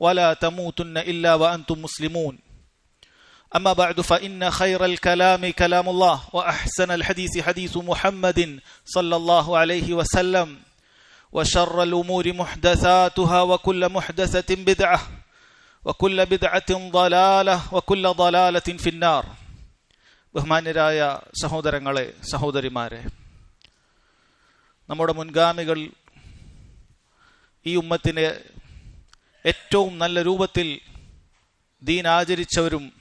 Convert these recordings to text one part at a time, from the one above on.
ولا تموتن إلا وأنتم مسلمون أما بعد فإن خير الكلام كلام الله وأحسن الحديث حديث محمد صلى الله عليه وسلم وشر الأمور محدثاتها وكل محدثة بدعة وكل بدعة ضلالة وكل ضلالة في النار ബഹുമാന്യരായ സഹോദരങ്ങളെ സഹോദരിമാരെ നമ്മുടെ മുൻഗാമികൾ ഈ ഉമ്മത്തിനെ ഏറ്റവും നല്ല രൂപത്തിൽ ദീൻ ആചരിച്ചവരും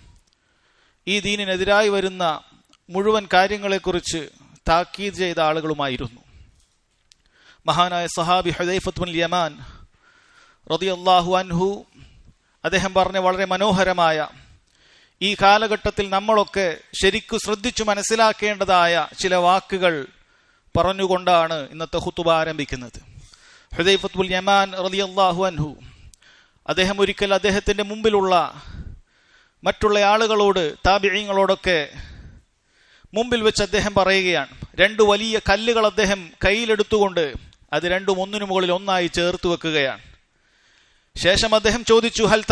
ഈ ദീനിനെതിരായി വരുന്ന മുഴുവൻ കാര്യങ്ങളെക്കുറിച്ച് താക്കീത് ചെയ്ത ആളുകളുമായിരുന്നു. മഹാനായ സഹാബി ഹുദൈഫത്തുൽ യമാൻ യമാൻ അള്ളാഹു അൻഹു അദ്ദേഹം പറഞ്ഞ വളരെ മനോഹരമായ ഈ കാലഘട്ടത്തിൽ നമ്മളൊക്കെ ശരിക്കു ശ്രദ്ധിച്ചു മനസ്സിലാക്കേണ്ടതായ ചില വാക്കുകൾ പറഞ്ഞുകൊണ്ടാണ് ഇന്നത്തെ ഹുത്തുബ ആരംഭിക്കുന്നത്. ഹുദൈഫത്തുൽ യമാൻ റതി അള്ളാഹു അൻഹു അദ്ദേഹം ഒരിക്കൽ അദ്ദേഹത്തിന്റെ മുമ്പിലുള്ള മറ്റുള്ള ആളുകളോട് താപിഴങ്ങളോടൊക്കെ മുമ്പിൽ വെച്ച് അദ്ദേഹം പറയുകയാണ്. രണ്ട് വലിയ കല്ലുകൾ അദ്ദേഹം കയ്യിലെടുത്തുകൊണ്ട് അത് രണ്ടും ഒന്നിനു മുകളിൽ ഒന്നായി ചേർത്ത് വെക്കുകയാണ്. ശേഷം അദ്ദേഹം ചോദിച്ചു ഹൽ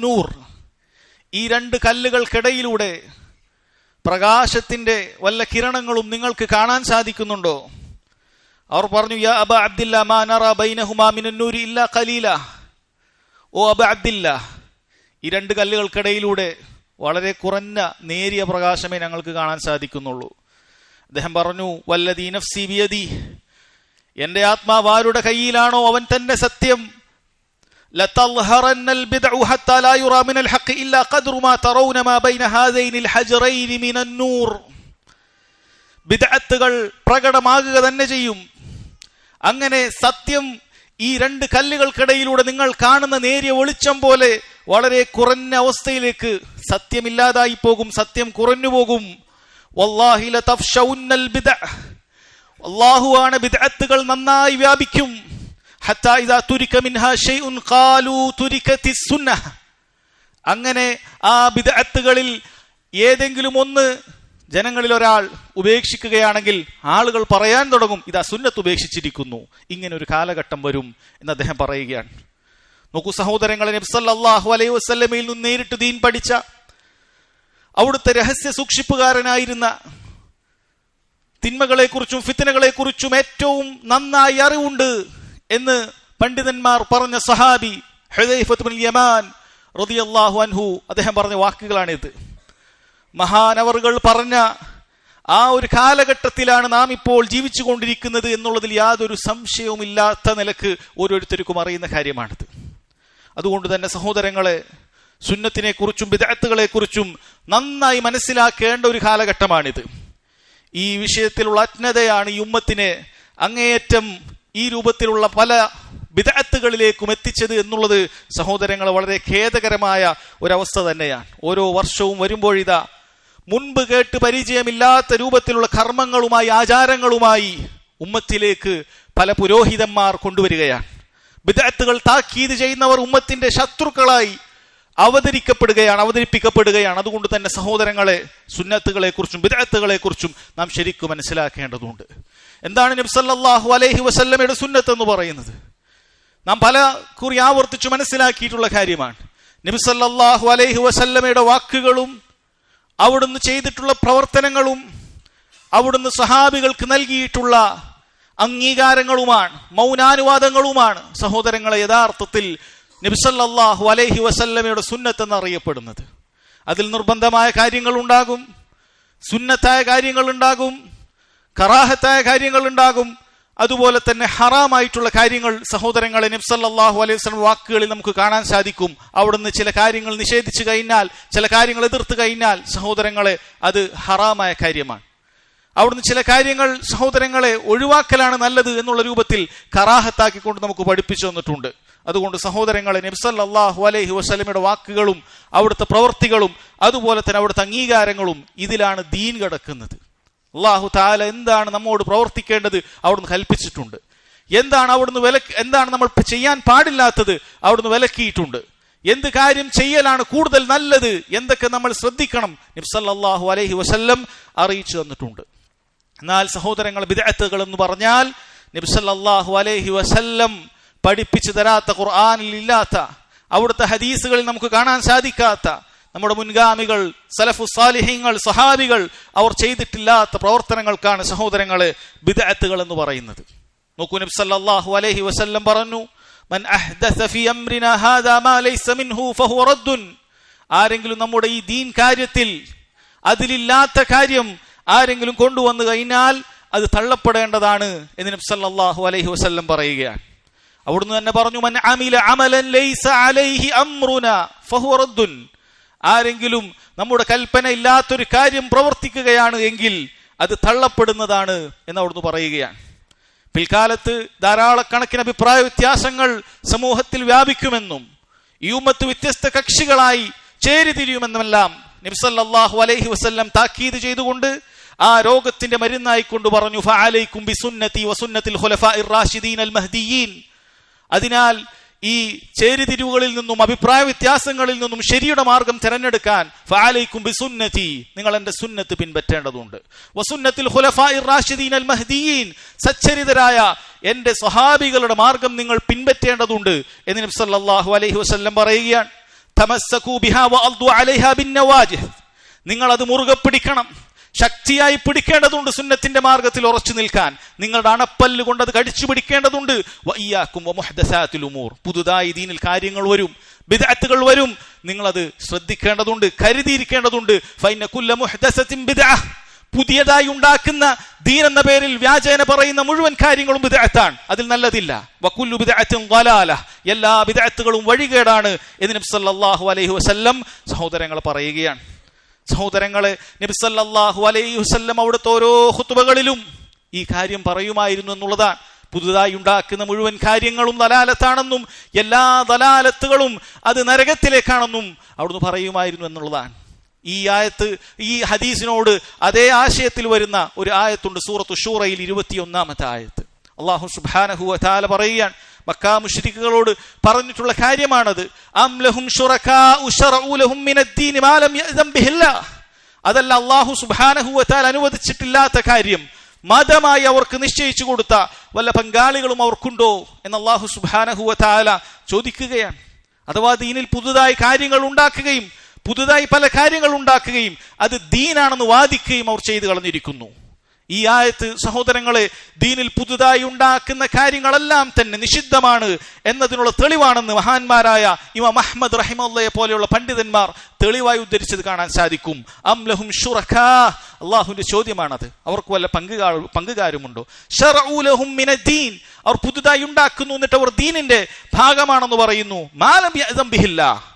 നൂർ? ഈ രണ്ട് കല്ലുകൾക്കിടയിലൂടെ പ്രകാശത്തിന്റെ വല്ല കിരണങ്ങളും നിങ്ങൾക്ക് കാണാൻ സാധിക്കുന്നുണ്ടോ? അവർ പറഞ്ഞു യാ അബ അബ്ദില്ല മാ നറ ബൈനഹുമാ മിനന്നൂരി ഇല്ല ഖലീല ഓ അബ അബ്ദില്ല ഈ രണ്ട് കല്ലുകൾക്കിടയിലൂടെ വളരെ കുറഞ്ഞ നേരിയ പ്രകാശമേ ഞങ്ങൾക്ക് കാണാൻ സാധിക്കുന്നുള്ളൂ അദ്ദേഹം പറഞ്ഞു വല്ലദീ നഫ്സി ബിയദി എന്റെ ആത്മാവ് ആരുടെ കയ്യിലാണോ അവൻ തന്നെ സത്യം لتظهرن البدع حتى لا يرى من الحق إلا قدر ما ترون ما بين هذين الحجرين من النور ബിദഅത്തുകൾ പ്രകടമാകുക തന്നെ ചെയ്യും അങ്ങനെ സത്യം ഈ രണ്ട് കല്ലുകൾക്കിടയിലൂടെ നിങ്ങൾ കാണുന്ന നേരിയ വെളിച്ചം പോലെ വളരെ കുറഞ്ഞ അവസ്ഥയിലേക്ക് സത്യമില്ലാതായി പോകും സത്യം കുറഞ്ഞു പോകും. അള്ളാഹുവാണ് ബിദഅത്തുകൾ നന്നായി വ്യാപിക്കും. അങ്ങനെ ആ ബിദഅത്തുകളിൽ ഏതെങ്കിലും ഒന്ന് ജനങ്ങളിൽ ഒരാൾ ഉപേക്ഷിക്കുകയാണെങ്കിൽ ആളുകൾ പറയാൻ തുടങ്ങും ഇത് അസുന്നത്ത് ഉപേക്ഷിച്ചിരിക്കുന്നു ഇങ്ങനെ ഒരു കാലഘട്ടം വരും എന്ന് അദ്ദേഹം പറയുകയാണ്. നോക്കൂ സഹോദരങ്ങളെ നബ്സല്ലാഹു അലൈഹി വസ്ല്ലമയിൽ നിന്ന് നേരിട്ട് ദീൻ പഠിച്ച അവിടുത്തെ രഹസ്യ സൂക്ഷിപ്പുകാരനായിരുന്ന തിന്മകളെക്കുറിച്ചും ഫിത്തനകളെക്കുറിച്ചും ഏറ്റവും നന്നായി അറിവുണ്ട് എന്ന് പണ്ഡിതന്മാർ പറഞ്ഞ സഹാബി ഹുദൈഫത്ത് യമാൻ റളിയല്ലാഹു അൻഹു അദ്ദേഹം പറഞ്ഞ വാക്കുകളാണിത്. മഹാനവറുകൾ പറഞ്ഞ ആ ഒരു കാലഘട്ടത്തിലാണ് നാം ഇപ്പോൾ ജീവിച്ചു കൊണ്ടിരിക്കുന്നത് എന്നുള്ളതിൽ യാതൊരു സംശയവുമില്ലാത്ത നിലയ്ക്ക് ഓരോരുത്തർക്കും അറിയുന്ന കാര്യമാണിത്. അതുകൊണ്ട് തന്നെ സഹോദരങ്ങളെ സുന്നത്തിനെ കുറിച്ചും വിദഗ്ധകളെ കുറിച്ചും നന്നായി മനസ്സിലാക്കേണ്ട ഒരു കാലഘട്ടമാണിത്. ഈ വിഷയത്തിലുള്ള അജ്ഞതയാണ് ഈ ഉമ്മത്തിനെ അങ്ങേയറ്റം ഈ രൂപത്തിലുള്ള പല വിദഗ്ധകളിലേക്കും എത്തിച്ചത് എന്നുള്ളത് സഹോദരങ്ങൾ വളരെ ഖേദകരമായ ഒരവസ്ഥ തന്നെയാണ്. ഓരോ വർഷവും വരുമ്പോഴിതാ മുൻപ് കേട്ട് പരിചയമില്ലാത്ത രൂപത്തിലുള്ള കർമ്മങ്ങളുമായി ആചാരങ്ങളുമായി ഉമ്മത്തിലേക്ക് പല പുരോഹിതന്മാർ കൊണ്ടുവരികയാണ്. വിദഗ്ധകൾ താക്കീത് ചെയ്യുന്നവർ ഉമ്മത്തിന്റെ ശത്രുക്കളായി അവതരിക്കപ്പെടുകയാണ് അവതരിപ്പിക്കപ്പെടുകയാണ്. അതുകൊണ്ട് തന്നെ സഹോദരങ്ങളെ സുന്നത്തുകളെ കുറിച്ചും വിദഗ്ധകളെ കുറിച്ചും നാം ശരിക്കും മനസ്സിലാക്കേണ്ടതുണ്ട്. എന്താണ് നബ്സല്ലാഹു അലൈഹി വസല്ലമയുടെ സുന്നത്ത് എന്ന് പറയുന്നത്? നാം പല കുറി ആവർത്തിച്ചു മനസ്സിലാക്കിയിട്ടുള്ള കാര്യമാണ്. നബിസല്ലാഹു അലൈഹി വസല്ലമയുടെ വാക്കുകളും അവിടുന്ന് ചെയ്തിട്ടുള്ള പ്രവർത്തനങ്ങളും അവിടുന്ന് സഹാബികൾക്ക് നൽകിയിട്ടുള്ള അംഗീകാരങ്ങളുമാണ് മൗനാനുവാദങ്ങളുമാണ് സഹോദരങ്ങളെ യഥാർത്ഥത്തിൽ നബിസല്ലാഹു അലൈഹി വസല്ലമയുടെ സുന്നത്ത് എന്നറിയപ്പെടുന്നത് അതിൽ നിർബന്ധമായ കാര്യങ്ങൾ ഉണ്ടാകും സുന്നത്തായ കാര്യങ്ങൾ ഉണ്ടാകും കറാഹത്തായ കാര്യങ്ങൾ ഉണ്ടാകും അതുപോലെ തന്നെ ഹറാമായിട്ടുള്ള കാര്യങ്ങൾ സഹോദരങ്ങളെ നബ്സല്ലാഹു അലൈഹി വസ്ലം വാക്കുകളിൽ നമുക്ക് കാണാൻ സാധിക്കും. അവിടുന്ന് ചില കാര്യങ്ങൾ നിഷേധിച്ചു കഴിഞ്ഞാൽ ചില കാര്യങ്ങൾ എതിർത്ത് കഴിഞ്ഞാൽ സഹോദരങ്ങളെ അത് ഹറാമായ കാര്യമാണ്. അവിടുന്ന് ചില കാര്യങ്ങൾ സഹോദരങ്ങളെ ഒഴിവാക്കലാണ് നല്ലത് എന്നുള്ള രൂപത്തിൽ കറാഹത്താക്കിക്കൊണ്ട് നമുക്ക് പഠിപ്പിച്ചു തന്നിട്ടുണ്ട്. അതുകൊണ്ട് സഹോദരങ്ങളെ നബ്സല്ലാഹു അലൈഹി വസ്ലമയുടെ വാക്കുകളും അവിടുത്തെ പ്രവർത്തികളും അതുപോലെ തന്നെ അവിടുത്തെ അംഗീകാരങ്ങളും ഇതിലാണ് ദീൻ കിടക്കുന്നത്. അള്ളാഹു താല എന്താണ് നമ്മോട് പ്രവർത്തിക്കേണ്ടത് അവിടുന്ന് കൽപ്പിച്ചിട്ടുണ്ട്. എന്താണ് അവിടുന്ന് വില എന്താണ് നമ്മൾ ചെയ്യാൻ പാടില്ലാത്തത് അവിടുന്ന് വിലക്കിയിട്ടുണ്ട്. എന്ത് കാര്യം ചെയ്യലാണ് കൂടുതൽ നല്ലത് എന്തൊക്കെ നമ്മൾ ശ്രദ്ധിക്കണം നിബ്സല്ലാഹു അലഹി വസല്ലം അറിയിച്ചു തന്നിട്ടുണ്ട്. എന്നാൽ സഹോദരങ്ങൾ വിദഗ്ധകൾ എന്ന് പറഞ്ഞാൽ നിബ്സല്ലാഹു അലഹി വസല്ലം പഠിപ്പിച്ചു തരാത്ത ഖുർആാനിൽ ഇല്ലാത്ത അവിടുത്തെ ഹദീസുകളിൽ നമുക്ക് കാണാൻ സാധിക്കാത്ത നമ്മുടെ മുൻഗാമികൾ സലഫു സാലിഹ്യങ്ങൾ സഹാബികൾ അവർ ചെയ്തിട്ടില്ലാത്ത പ്രവർത്തനങ്ങൾക്കാണ് സഹോദരങ്ങളെ ബിദഅത്തുകൾ എന്ന് പറയുന്നത്. നോക്കൂ നബി സല്ലല്ലാഹു അലൈഹി വസല്ലം പറഞ്ഞു മൻ അഹ്ദസ ഹാദാ മാ ലൈസ മിൻഹു ഫഹുവ ആരെങ്കിലും നമ്മുടെ ഈ ദീൻ കാര്യത്തിൽ അതിലില്ലാത്ത കാര്യം ആരെങ്കിലും കൊണ്ടുവന്നു കഴിഞ്ഞാൽ അത് തള്ളപ്പെടേണ്ടതാണ് എന്ന് നബി സല്ലല്ലാഹു അലൈഹി വസല്ലം പറയുകയാണ്. അവിടുന്ന് തന്നെ പറഞ്ഞു മൻ അമില അമലൻ ലൈസ അലൈഹി അംറുനാ ഫഹുവ ആരെങ്കിലും നമ്മുടെ കൽപ്പന ഇല്ലാത്തൊരു കാര്യം പ്രവർത്തിക്കുകയാണ് എങ്കിൽ അത് തള്ളപ്പെടുന്നതാണ് എന്ന് അവിടുന്ന് പറയുകയാണ്. പിൽക്കാലത്ത് ധാരാളക്കണക്കിന് അഭിപ്രായ വ്യത്യാസങ്ങൾ സമൂഹത്തിൽ വ്യാപിക്കുമെന്നും ഈ ഉമ്മത്ത് വ്യത്യസ്ത കക്ഷികളായി ചേരിതിരിയുമെന്നുമെല്ലാം നിബ്സല്ലാഹു അലൈഹി വസല്ലം താക്കീത് ചെയ്തുകൊണ്ട് ആ രോഗത്തിന്റെ മരുന്നായി കൊണ്ട് പറഞ്ഞു ഫഅലൈക്കും ബിസുന്നതി വസുന്നത്തിൽ മഹ്ദിയീൻ. അതിനാൽ ഈ ചേരിതിരിവുകളിൽ നിന്നും അഭിപ്രായ വ്യത്യാസങ്ങളിൽ നിന്നും ശരിയുടെ മാർഗം തിരഞ്ഞെടുക്കാൻ ഫാലൈക്കും ബിസുന്നതി നിങ്ങൾ എന്റെ സുന്നത്ത് പിൻപറ്റേണ്ടതുണ്ട്. വസുന്നത്തിൽ റാഷിദീൻ അൽ മഹദീൻ സച്ചരിതരായ എന്റെ സ്വഹാബികളുടെ മാർഗം നിങ്ങൾ പിൻപറ്റേണ്ടതുണ്ട് എന്ന് നബി സല്ലല്ലാഹു അലൈഹി വസല്ലം പറയുകയാണ്. നിങ്ങൾ അത് മുറുകെ പിടിക്കണം. ശക്തിയായി പിടിക്കേണ്ടതുണ്ട് സുന്നത്തിന്റെ മാർഗത്തിൽ ഉറച്ചു നിൽക്കാൻ. നിങ്ങളുടെ അണപ്പല്ല് കൊണ്ട് അത് കടിച്ചു പിടിക്കേണ്ടതുണ്ട്. വയ്യാക്കും ഉമൂർ. പുതുതായി ദീനിൽ കാര്യങ്ങൾ വരും. ബിദാത്തുകൾ വരും. നിങ്ങളത് ശ്രദ്ധിക്കേണ്ടതുണ്ട് കരുതിയിരിക്കേണ്ടതുണ്ട്. പുതിയതായി ഉണ്ടാക്കുന്ന ദീൻ എന്ന പേരിൽ വ്യാജേന പറയുന്ന മുഴുവൻ കാര്യങ്ങളും ബിദാത്താണ് അതിൽ നല്ലതില്ല. വക്കുല്ലു ബിദാത്തും വലാല എല്ലാ ബിദാത്തുകളും വഴികേടാണ്. എന്ന് നബി സല്ലല്ലാഹു അലൈഹി വസല്ലം സഹോദരങ്ങൾ പറയുകയാണ്. സഹോദരങ്ങളെ നബിസല്ലാഹു അലൈഹി വസ്ല്ലം അവിടുത്തെ ഓരോ ഹുത്തുബകളിലും ഈ കാര്യം പറയുമായിരുന്നു എന്നുള്ളതാണ്. പുതുതായി ഉണ്ടാക്കുന്ന മുഴുവൻ കാര്യങ്ങളും ദലാലത്താണെന്നും എല്ലാ ദലാലത്തുകളും അത് നരകത്തിലേക്കാണെന്നും അവിടുന്ന് പറയുമായിരുന്നു എന്നുള്ളതാണ്. ഈ ആയത്ത് ഈ ഹദീസിനോട് അതേ ആശയത്തിൽ വരുന്ന ഒരു ആയത്തുണ്ട് സൂറത്ത് ഷൂറയിൽ ഇരുപത്തിയൊന്നാമത്തെ ആയത്ത്. അള്ളാഹു സുബാനഹു താല പറയുകയാണ് മക്കാ മുഷ്രിക്കുകളോട് പറഞ്ഞിട്ടുള്ള കാര്യമാണത്. അതല്ല അള്ളാഹു സുബാനഹുവത്താൽ അനുവദിച്ചിട്ടില്ലാത്ത കാര്യം മതമായി അവർക്ക് നിശ്ചയിച്ചു കൊടുത്ത വല്ല പങ്കാളികളും അവർക്കുണ്ടോ എന്ന് അള്ളാഹു സുബാനഹുവത്താല ചോദിക്കുകയാണ്. അഥവാ ദീനിൽ പുതുതായി കാര്യങ്ങൾ ഉണ്ടാക്കുകയും പുതുതായി പല കാര്യങ്ങൾ ഉണ്ടാക്കുകയും അത് ദീനാണെന്ന് വാദിക്കുകയും അവർ ചെയ്തു കളഞ്ഞിരിക്കുന്നു. ഈ ആയത്ത് സഹോദരങ്ങളെ ദീനിൽ പുതുതായി ഉണ്ടാക്കുന്ന കാര്യങ്ങളെല്ലാം തന്നെ നിഷിദ്ധമാണ് എന്നതിനുള്ള തെളിവാണെന്ന് മഹാന്മാരായ ഇമാം അഹമ്മദ് റഹിമുള്ളയെ പോലെയുള്ള പണ്ഡിതന്മാർ തെളിവായി ഉദ്ധരിച്ചത് കാണാൻ സാധിക്കും. അംലഹും ഷുറഖാ അള്ളാഹുവിന്റെ ചോദ്യമാണത്. അവർക്ക് വല്ല പങ്കുകാർ പങ്കുകാരുമുണ്ടോ? മിനദ്ദീൻ അവർ പുതുതായി ഉണ്ടാക്കുന്നു എന്നിട്ട് അവർ ദീനിന്റെ ഭാഗമാണെന്ന് പറയുന്നു.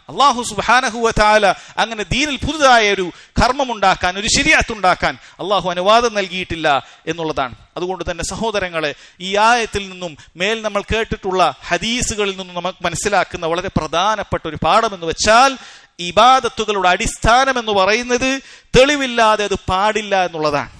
അള്ളാഹു സുബാനഹുവ താല അങ്ങനെ ദീനിൽ പുതുതായ ഒരു കർമ്മം ഉണ്ടാക്കാൻ ഒരു ശരിയാത്തുണ്ടാക്കാൻ അള്ളാഹു അനുവാദം നൽകിയിട്ടില്ല എന്നുള്ളതാണ്. അതുകൊണ്ട് തന്നെ സഹോദരങ്ങളെ ഈ ആയത്തിൽ നിന്നും മേൽ നമ്മൾ കേട്ടിട്ടുള്ള ഹദീസുകളിൽ നിന്നും നമുക്ക് മനസ്സിലാക്കുന്ന വളരെ പ്രധാനപ്പെട്ട ഒരു പാഠം എന്ന് വെച്ചാൽ ഇബാദത്തുകളുടെ അടിസ്ഥാനം എന്ന് പറയുന്നത് തെളിവില്ലാതെ അത് പാടില്ല എന്നുള്ളതാണ്.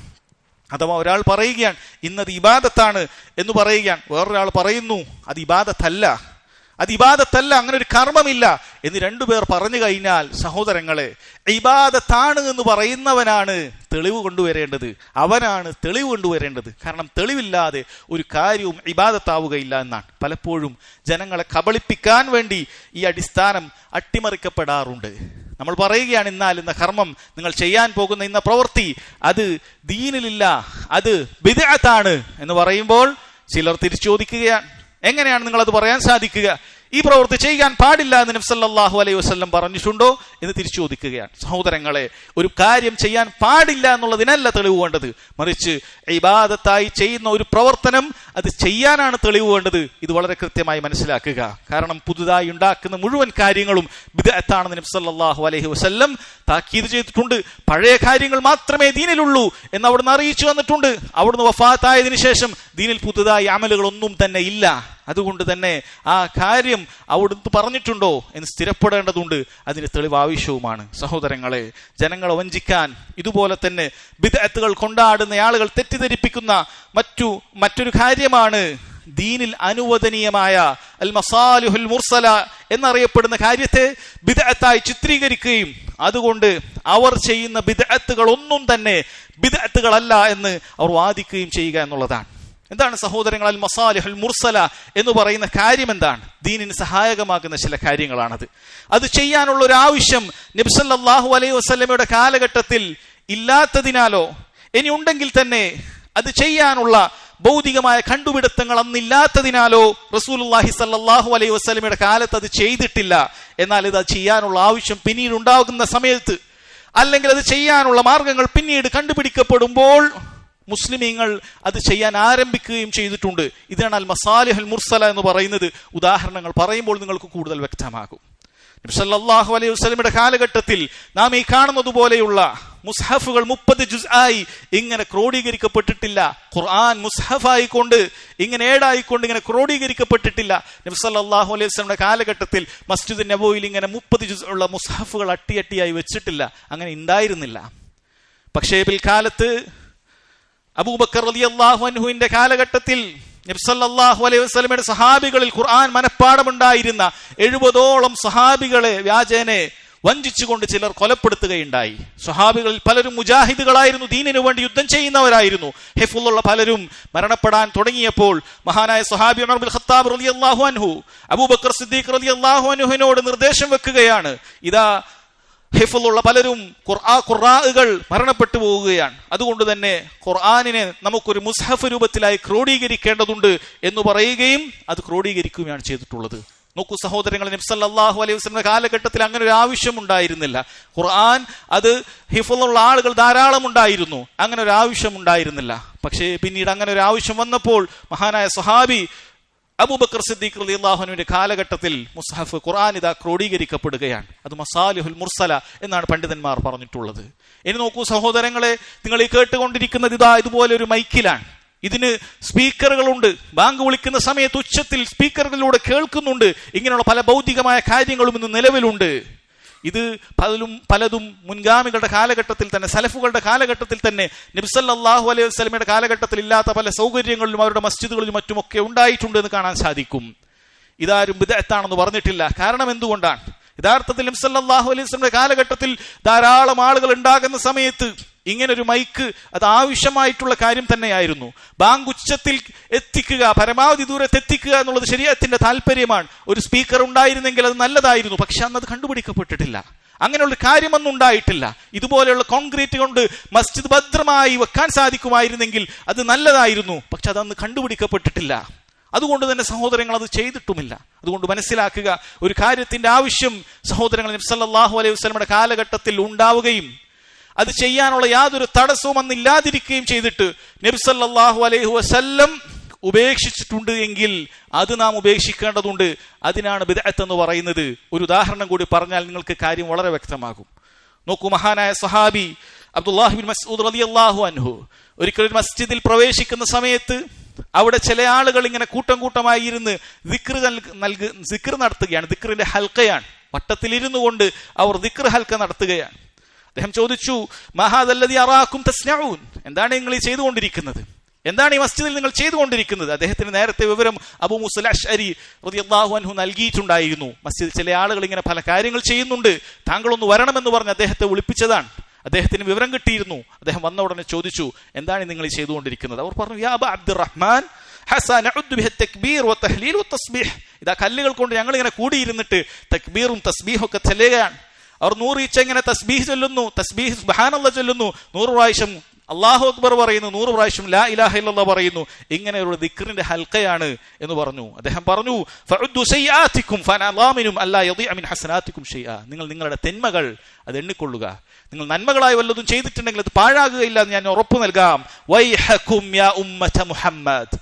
അഥവാ ഒരാൾ പറയുകയാണ് ഇന്നത് ഇബാദത്താണ് എന്ന് പറയുകയാണ്. വേറൊരാൾ പറയുന്നു അത് ഇബാദത്തല്ല. അത് ഇബാദത്തല്ല അങ്ങനെ ഒരു കർമ്മമില്ല എന്ന് രണ്ടുപേർ പറഞ്ഞു കഴിഞ്ഞാൽ സഹോദരങ്ങളെ ഇബാദത്താണ് എന്ന് പറയുന്നവനാണ് തെളിവ് കൊണ്ടുവരേണ്ടത്. അവനാണ് തെളിവ് കൊണ്ടുവരേണ്ടത്. കാരണം തെളിവില്ലാതെ ഒരു കാര്യവും ഇബാദത്താവുകയില്ല എന്നാണ്. പലപ്പോഴും ജനങ്ങളെ കബളിപ്പിക്കാൻ വേണ്ടി ഈ അടിസ്ഥാനം അട്ടിമറിക്കപ്പെടാറുണ്ട്. നമ്മൾ പറയുകയാണ് എന്നാൽ ഇന്ന കർമ്മം നിങ്ങൾ ചെയ്യാൻ പോകുന്ന ഇന്ന പ്രവൃത്തി അത് ദീനിലില്ല അത് വിദഗ്ധാണ് എന്ന് പറയുമ്പോൾ ചിലർ തിരിച്ചു ചോദിക്കുകയാണ്. എങ്ങനെയാണ് നിങ്ങൾ അത് പറയാൻ സാധിക്കുക? ഈ പ്രവൃത്തി ചെയ്യാൻ പാടില്ല എന്ന് നബ്സല്ലാഹു അലൈഹി വസ്ലം പറഞ്ഞിട്ടുണ്ടോ എന്ന് തിരിച്ചു ചോദിക്കുകയാണ് സഹോദരങ്ങളെ ഒരു കാര്യം ചെയ്യാൻ പാടില്ല എന്നുള്ളതിനല്ല തെളിവ് വേണ്ടത്. മറിച്ച് ഇബാദത്തായി ചെയ്യുന്ന ഒരു പ്രവർത്തനം അത് ചെയ്യാനാണ് തെളിവ് വേണ്ടത്. ഇത് വളരെ കൃത്യമായി മനസ്സിലാക്കുക. കാരണം പുതുതായി ഉണ്ടാക്കുന്ന മുഴുവൻ കാര്യങ്ങളും ബിദത്താണെന്ന് നബ്സല്ലാഹു അലൈഹി വസ്ല്ലം താക്കീത് ചെയ്തിട്ടുണ്ട്. പഴയ കാര്യങ്ങൾ മാത്രമേ ദീനിലുള്ളൂ എന്ന് അവിടുന്ന് അറിയിച്ചു വന്നിട്ടുണ്ട് അവിടുന്ന് വഫാത്തായതിനു ശേഷം ദീനിൽ പുതുതായി അമലുകളൊന്നും തന്നെ ഇല്ല. അതുകൊണ്ട് തന്നെ ആ കാര്യം അവിടുന്ന് പറഞ്ഞിട്ടുണ്ടോ എന്ന് സ്ഥിരപ്പെടേണ്ടതുണ്ട്. അതിന് തെളിവ് ആവശ്യവുമാണ് സഹോദരങ്ങളെ ജനങ്ങളെ വഞ്ചിക്കാൻ ഇതുപോലെ തന്നെ ബിദത്തുകൾ കൊണ്ടാടുന്ന ആളുകൾ തെറ്റിദ്ധരിപ്പിക്കുന്ന മറ്റു മറ്റൊരു കാര്യമാണ് ദീനിൽ അനുവദനീയമായ അൽ മസാലുഹുൽ മുർസല എന്നറിയപ്പെടുന്ന കാര്യത്തെ ബിദഅത്തായി ചിത്രീകരിക്കുകയും അതുകൊണ്ട് അവർ ചെയ്യുന്ന ബിദഅത്തുകൾ ഒന്നും തന്നെ ബിദഅത്തുകളല്ല എന്ന് അവർ വാദിക്കുകയും ചെയ്യുക എന്നുള്ളതാണ്. എന്താണ് സഹോദരങ്ങൾ അൽ മസാലിഹുൽ മുർസല എന്ന് പറയുന്ന കാര്യം എന്താണ് ദീനിന് സഹായകമാകുന്ന ചില കാര്യങ്ങളാണത്. അത് ചെയ്യാനുള്ള ഒരു ആവശ്യം നബ്സല്ലാഹു അലൈഹി വസ്ലമയുടെ കാലഘട്ടത്തിൽ ഇല്ലാത്തതിനാലോ ഇനി ഉണ്ടെങ്കിൽ തന്നെ അത് ചെയ്യാനുള്ള ഭൗതികമായ കണ്ടുപിടുത്തങ്ങൾ അന്നില്ലാത്തതിനാലോ റസൂലുല്ലാഹി സല്ലാഹു അലൈഹി വസ്ലമയുടെ കാലത്ത് അത് ചെയ്തിട്ടില്ല. എന്നാൽ ഇത് ചെയ്യാനുള്ള ആവശ്യം പിന്നീട് ഉണ്ടാകുന്ന സമയത്ത് അല്ലെങ്കിൽ അത് ചെയ്യാനുള്ള മാർഗങ്ങൾ പിന്നീട് കണ്ടുപിടിക്കപ്പെടുമ്പോൾ മുസ്ലിമീങ്ങൾ അത് ചെയ്യാൻ ആരംഭിക്കുകയും ചെയ്തിട്ടുണ്ട്. ഇതാണ് അൽ മസാലിഹൽ മുർസല എന്ന് പറയുന്നത്. ഉദാഹരണങ്ങൾ പറയുമ്പോൾ നിങ്ങൾക്ക് കൂടുതൽ വ്യക്തമാകും. നബ്സല്ലാഹു അലൈഹി വസ്ലമിയുടെ കാലഘട്ടത്തിൽ നാം ഈ കാണുന്നത് പോലെയുള്ള മുസ്ഹഫുകൾ മുപ്പത് ജുസ് ആയി ഇങ്ങനെ ക്രോഡീകരിക്കപ്പെട്ടിട്ടില്ല. ഖുർആൻ മുസ്ഹഫായിക്കൊണ്ട് ഇങ്ങനെ ഏടായിക്കൊണ്ട് ഇങ്ങനെ ക്രോഡീകരിക്കപ്പെട്ടിട്ടില്ല. നബ്സല്ലാഹു അലൈഹി വസ്ലമിയുടെ കാലഘട്ടത്തിൽ മസ്ജിദ് നബോയിൽ ഇങ്ങനെ മുപ്പത് ജുസ് ഉള്ള മുസ്ഹഫുകൾ അട്ടിയട്ടിയായി വെച്ചിട്ടില്ല. അങ്ങനെ ഉണ്ടായിരുന്നില്ല. പക്ഷേ പിൽക്കാലത്ത് അബൂബക്കർ അലി അള്ളാഹു അൻഹുവിന്റെ കാലഘട്ടത്തിൽ നബ്സല്ലാഹു അലൈഹി വസ്ലമയുടെ സഹാബികളിൽ ഖുർആൻ മനഃപ്പാടമുണ്ടായിരുന്ന എഴുപതോളം സഹാബികളെ വ്യാജേനെ വഞ്ചിച്ചുകൊണ്ട് ചിലർ കൊലപ്പെടുത്തുകയുണ്ടായി. സ്വഹാബികളിൽ പലരും മുജാഹിദുകളായിരുന്നു ദീനിനു വേണ്ടി യുദ്ധം ചെയ്യുന്നവരായിരുന്നു. ഹെഫുള്ള പലരും മരണപ്പെടാൻ തുടങ്ങിയപ്പോൾ മഹാനായ സ്വഹാബി ഉമർ ബിൻ ഖത്താബ് റലി അള്ളാഹു അൻഹു അബൂബക്കർ സിദ്ദീഖ് റലി അള്ളാഹു അൻഹുവിനോട് നിർദ്ദേശം വെക്കുകയാണ് ഇതാ ഹിഫുള്ള പലരും ഖുർആ ഖുർആകൾ മരണപ്പെട്ടു പോവുകയാണ്. അതുകൊണ്ട് തന്നെ ഖുർആാനിനെ നമുക്കൊരു മുസ്ഹഫ് രൂപത്തിലായി ക്രോഡീകരിക്കേണ്ടതുണ്ട് എന്ന് പറയുകയും അത് ക്രോഡീകരിക്കുകയാണ് ചെയ്തിട്ടുള്ളത്. നോക്കൂ സഹോദരങ്ങൾ നബ്സല്ലാഹു അലൈഹി വസ്ലമിന്റെ കാലഘട്ടത്തിൽ അങ്ങനെ ഒരു ആവശ്യം ഉണ്ടായിരുന്നില്ല ഖുർആൻ അത് ഹിഫുള്ള ആളുകൾ ധാരാളം ഉണ്ടായിരുന്നു. അങ്ങനെ ഒരു ആവശ്യം ഉണ്ടായിരുന്നില്ല. പക്ഷേ പിന്നീട് അങ്ങനെ ഒരു ആവശ്യം വന്നപ്പോൾ മഹാനായ സഹാബി അബൂബക്കർ സിദ്ദീഖ് അലി അള്ളാഹുനുവിന്റെ കാലഘട്ടത്തിൽ മുസ്ഹഫ് ഖുർആൻ ഇതാ ക്രോഡീകരിക്കപ്പെടുകയാണ്. അത് മസാലിഹുൽ മുർസല എന്നാണ് പണ്ഡിതന്മാർ പറഞ്ഞിട്ടുള്ളത്. ഇനി നോക്കൂ സഹോദരങ്ങളെ നിങ്ങൾ ഈ കേട്ടുകൊണ്ടിരിക്കുന്നത് ഇതാ ഇതുപോലെ ഒരു മൈക്കിലാണ്. ഇതിന് സ്പീക്കറുകളുണ്ട്. ബാങ്ക് വിളിക്കുന്ന സമയത്ത് ഉച്ചത്തിൽ സ്പീക്കറുകളിലൂടെ കേൾക്കുന്നുണ്ട്. ഇങ്ങനെയുള്ള പല ഭൗതികമായ കാര്യങ്ങളും ഇന്ന് നിലവിലുണ്ട്. ഇത് പലതും പലതും മുൻഗാമികളുടെ കാലഘട്ടത്തിൽ തന്നെ സലഫുകളുടെ കാലഘട്ടത്തിൽ തന്നെ നിബ്സല്ലാഹു അലൈഹി വസ്ലമയുടെ കാലഘട്ടത്തിൽ ഇല്ലാത്ത പല സൗകര്യങ്ങളിലും അവരുടെ മസ്ജിദുകളിലും മറ്റുമൊക്കെ ഉണ്ടായിട്ടുണ്ട് എന്ന് കാണാൻ സാധിക്കും. ഇതാരും വിദഗ്ധാണെന്ന് പറഞ്ഞിട്ടില്ല. കാരണം എന്തുകൊണ്ടാണ്? യഥാർത്ഥത്തിൽ നബ്സല്ലാഹു അലൈഹി വസ്ലമിന്റെ കാലഘട്ടത്തിൽ ധാരാളം ആളുകൾ ഉണ്ടാകുന്ന സമയത്ത് ഇങ്ങനെ ഒരു മൈക്ക് അത് ആവശ്യമായിട്ടുള്ള കാര്യം തന്നെയായിരുന്നു. ബാങ്ക് ഉച്ചത്തിൽ എത്തിക്കുക പരമാവധി ദൂരത്ത് എത്തിക്കുക എന്നുള്ളത് ശരീരത്തിന്റെ താല്പര്യമാണ് ഒരു സ്പീക്കർ ഉണ്ടായിരുന്നെങ്കിൽ അത് നല്ലതായിരുന്നു പക്ഷെ അന്ന് അത് കണ്ടുപിടിക്കപ്പെട്ടിട്ടില്ല. അങ്ങനെയുള്ള കാര്യമൊന്നും ഉണ്ടായിട്ടില്ല. ഇതുപോലെയുള്ള കോൺക്രീറ്റ് കൊണ്ട് മസ്ജിദ് ഭദ്രമായി വെക്കാൻ സാധിക്കുമായിരുന്നെങ്കിൽ അത് നല്ലതായിരുന്നു പക്ഷെ അതന്ന് കണ്ടുപിടിക്കപ്പെട്ടിട്ടില്ല. അതുകൊണ്ട് തന്നെ സഹോദരങ്ങൾ അത് ചെയ്തിട്ടുമില്ല. അതുകൊണ്ട് മനസ്സിലാക്കുക ഒരു കാര്യത്തിന്റെ ആവശ്യം സഹോദരങ്ങൾ നബ്സല്ലാഹു അലൈഹി വസ്ലമയുടെ കാലഘട്ടത്തിൽ ഉണ്ടാവുകയും അത് ചെയ്യാനുള്ള യാതൊരു തടസ്സവും അന്നില്ലാതിരിക്കുകയും ചെയ്തിട്ട് നബ്സല്ലാഹു അലൈഹു വസല്ലം ഉപേക്ഷിച്ചിട്ടുണ്ട് എങ്കിൽ അത് നാം ഉപേക്ഷിക്കേണ്ടതുണ്ട്. അതിനാണ് ബിദഅത്ത് എന്ന് പറയുന്നത്. ഒരു ഉദാഹരണം കൂടി പറഞ്ഞാൽ നിങ്ങൾക്ക് കാര്യം വളരെ വ്യക്തമാകും. നോക്കൂ മഹാനായ സഹാബി അബ്ദുല്ലാഹിബിൻ മസ്ഊദ് അള്ളാഹു അൻഹു ഒരിക്കലും മസ്ജിദിൽ പ്രവേശിക്കുന്ന സമയത്ത് അവിടെ ചില ആളുകൾ ഇങ്ങനെ കൂട്ടം കൂട്ടമായി ഇരുന്ന് ദിക്ർ നൽകി ദിക്ർ നടത്തുകയാണ്. ദിക്റിന്റെ ഹൽക്കയാണ് വട്ടത്തിലിരുന്നു കൊണ്ട് അവർ ദിക്ർ ഹൽക്ക നടത്തുകയാണ്. അദ്ദേഹം ചോദിച്ചു മഹാദല്ലതി അറാക്കും തസ്നഊൻ. എന്താണ് നിങ്ങൾ ഈ ചെയ്തുകൊണ്ടിരിക്കുന്നത്? എന്താണ് ഈ മസ്ജിദിൽ നിങ്ങൾ ചെയ്തുകൊണ്ടിരിക്കുന്നത്? അദ്ദേഹത്തിന് നേരത്തെ വിവരം അബു മുസല അഷ്അരി റളിയല്ലാഹു അൻഹു നൽകിയിട്ടുണ്ടായിരുന്നു. മസ്ജിദിൽ ചില ആളുകൾ ഇങ്ങനെ പല കാര്യങ്ങൾ ചെയ്യുന്നുണ്ട്. താങ്കളൊന്ന് വരണമെന്ന് പറഞ്ഞ് അദ്ദേഹത്തെ വിളിപ്പിച്ചതാണ്. അദ്ദേഹത്തിന് വിവരം കിട്ടിയിരുന്നു. അദ്ദേഹം വന്ന ഉടനെ ചോദിച്ചു എന്താണ് നിങ്ങൾ ഈ ചെയ്തുകൊണ്ടിരിക്കുന്നത്? അവർ പറഞ്ഞു യാ അബ അബ്ദുറഹ്മാൻ ഇതാ കല്ലുകൾ കൊണ്ട് ഞങ്ങൾ ഇങ്ങനെ കൂടിയിരുന്നിട്ട് തക്ബീറും തസ്ബീഹും ഒക്കെ ചെല്ലുകയാണ് അവർ നൂറ് ഈച്ച ഇങ്ങനെ തസ്ബീഹ് ചൊല്ലുന്നു തസ്ബീഹ് സുബാനുള്ള ചൊല്ലുന്നു. നൂറ് പ്രാവശ്യം അള്ളാഹു അക്ബർ പറയുന്നു നൂറ് പ്രാവശ്യം ലാ ഇലാഹ ഇല്ലല്ലാ പറയുന്നു. ഇങ്ങനെ ഒരു ദിക്റിന്റെ ഹൽക്കയാണ് എന്ന് പറഞ്ഞു. അദ്ദേഹം പറഞ്ഞു നിങ്ങൾ നിങ്ങളുടെ തെന്മകൾ അത് എണ്ണിക്കൊള്ളുക. നിങ്ങൾ നന്മകളായി വല്ലതും ചെയ്തിട്ടുണ്ടെങ്കിൽ അത് പാഴാകുകയില്ല എന്ന് ഞാൻ ഉറപ്പു നൽകാം. മുഹമ്മദ്.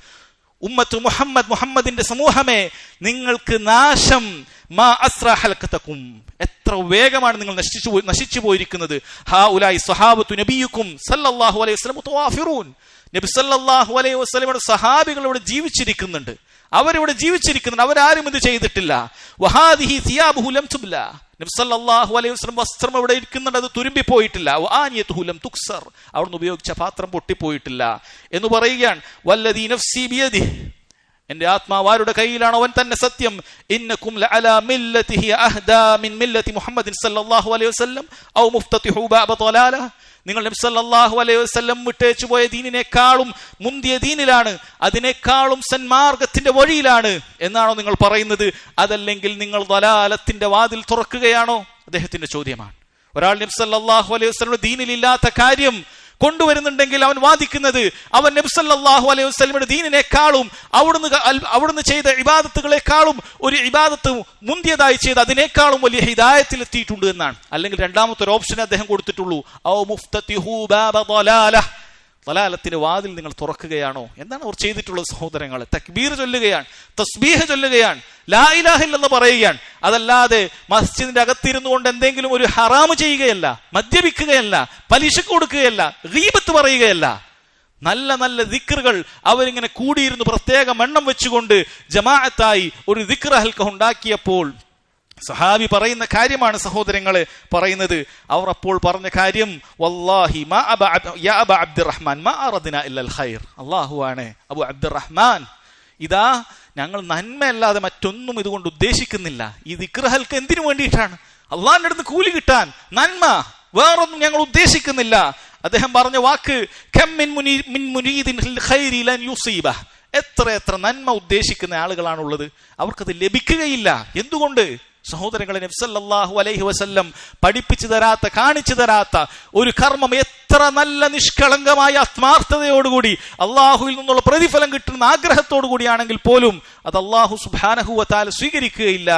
ഉമ്മത്ത് മുഹമ്മദ് മുഹമ്മദിന്റെ സമൂഹമേ നിങ്ങൾക്ക് നാശം. മാ അസ്രഹലക്കത്തക്കും എത്ര വേഗമാണ് നിങ്ങൾ നശിച്ചു നശിച്ചു പോയിരിക്കുന്നത്. ഹാ ഉലായി സഹാബത്തു നബിയുക്കും സല്ലല്ലാഹു അലൈഹി വസല്ലം തവാഫിറൂൻ നബി സല്ലല്ലാഹു അലൈഹി വസല്ലമയുടെ സഹാബികൾ ഇവിടെ ജീവിച്ചിരിക്കുന്നുണ്ട്. അവരിവിടെ ജീവിച്ചിരിക്കുന്നുണ്ട്. അവരാരും ഇത് ചെയ്തിട്ടില്ല. വഹാദിഹി സിയാബുഹു ലം തുബ്ല. നബി സല്ലല്ലാഹു അലൈഹി വസ്ലം വസ്ത്രം അവിടെ ഇരിക്കുന്നുണ്ട് അത് തുരുമ്പി പോയിട്ടില്ല. വആനിയതുഹു ലം തുക്സർ. അവിടുന്ന് ഉപയോഗിച്ച പാത്രം പൊട്ടിപ്പോയിട്ടില്ല എന്ന് പറയുകയാണ്. വല്ലദീ നഫ്സി ബിയദിഹി. എന്റെ ആത്മാവാരുടെ കയ്യിലാണ്? അവൻ തന്നെ സത്യം. ഇന്നക്കും അഹ്ദാ മിൻ മില്ലതി മുഹമ്മദിൻ സല്ലല്ലാഹു അലൈഹി വസല്ലം. ഔ മുഫ്തതിഹു ബാബ നിങ്ങൾ നബി സല്ലല്ലാഹു അലൈഹി വസല്ലം വിട്ടേച്ചു പോയ ദീനിനേക്കാളും മുന്തിയ ദീനിലാണ് അതിനേക്കാളും സന്മാർഗത്തിന്റെ വഴിയിലാണ് എന്നാണോ നിങ്ങൾ പറയുന്നത്? അതല്ലെങ്കിൽ നിങ്ങൾ ദലാലത്തിന്റെ വാതിൽ തുറക്കുകയാണോ? അദ്ദേഹത്തിന്റെ ചോദ്യമാണ്. ഒരാൾ നബ്സല്ലാഹു അലൈഹി വസല്ലം ദീനിലില്ലാത്ത കാര്യം കൊണ്ടുവരുന്നുണ്ടെങ്കിൽ അവൻ വാദിക്കുന്നത് അവൻ നബ്സല്ലാഹു അലൈഹി വസ്ലമിയുടെ ദീനിനേക്കാളും അവിടുന്ന് അവിടുന്ന് ചെയ്ത ഇബാദത്തുകളെക്കാളും ഒരു ഇബാദത്ത് മുന്തിയതായി ചെയ്ത് അതിനേക്കാളും വലിയ ഹിദായത്തിൽ എത്തിയിട്ടുണ്ട് എന്നാണ്. അല്ലെങ്കിൽ രണ്ടാമത്തെ ഒരു ഓപ്ഷൻ അദ്ദേഹം കൊടുത്തിട്ടുള്ളൂ. ഔ ബാബ ളലാല. വാതിൽ നിങ്ങൾ തുറക്കുകയാണോ? എന്താണ് അവർ ചെയ്തിട്ടുള്ളത് സഹോദരങ്ങൾ തക്ബീർ ചൊല്ലുകയാണ് തസ്ബീഹ ചൊല്ലുകയാണ് ലാ എന്ന് പറയുകയാണ്. അതല്ലാതെ മസ്ജിദിന്റെ അകത്തിരുന്നു കൊണ്ട് എന്തെങ്കിലും ഒരു ഹറാമ് ചെയ്യുകയല്ല മദ്യപിക്കുകയല്ല പലിശ കൊടുക്കുകയല്ല ഗീപത്ത് പറയുകയല്ല. നല്ല നല്ല ദിക്റുകൾ അവരിങ്ങനെ കൂടിയിരുന്ന് പ്രത്യേകം എണ്ണം വെച്ചുകൊണ്ട് ജമാഅത്തായി ഒരു ദിക്ർ ഹൽക്ക ഉണ്ടാക്കിയപ്പോൾ സഹാബി പറയുന്ന കാര്യമാണ് സഹോദരങ്ങളെ പറയുന്നത്. അവർ അപ്പോൾ പറഞ്ഞ കാര്യം വല്ലാഹി അബ്ദുറഹ്മാൻ അല്ലാഹു ആണ് അബു അബ്ദുറഹ്മാൻ. ഇതാ ഞങ്ങൾ നന്മയല്ലാതെ മറ്റൊന്നും ഇതുകൊണ്ട് ഉദ്ദേശിക്കുന്നില്ല. ഈ ദിക്റഹൽക്ക് എന്തിനു വേണ്ടിയിട്ടാണ്? അള്ളാഹിന്റെ അടുത്ത് കൂലി കിട്ടാൻ നന്മ വേറൊന്നും ഞങ്ങൾ ഉദ്ദേശിക്കുന്നില്ല. അദ്ദേഹം പറഞ്ഞ വാക്ക്. എത്ര എത്ര നന്മ ഉദ്ദേശിക്കുന്ന ആളുകളാണുള്ളത്. അവർക്കത് ലഭിക്കുകയില്ല. എന്തുകൊണ്ട്? സഹോദരങ്ങളെ നബ്സല്ലാഹു അലൈഹി വസല്ലം പഠിപ്പിച്ചു തരാത്ത കാണിച്ചു തരാത്ത ഒരു കർമ്മം എത്ര നല്ല നിഷ്കളങ്കമായ ആത്മാർത്ഥതയോടുകൂടി അള്ളാഹുവിൽ നിന്നുള്ള പ്രതിഫലം കിട്ടുന്ന ആഗ്രഹത്തോടു കൂടിയാണെങ്കിൽ പോലും അത് അള്ളാഹു സുബാനഹുവത്താൽ സ്വീകരിക്കുകയില്ല.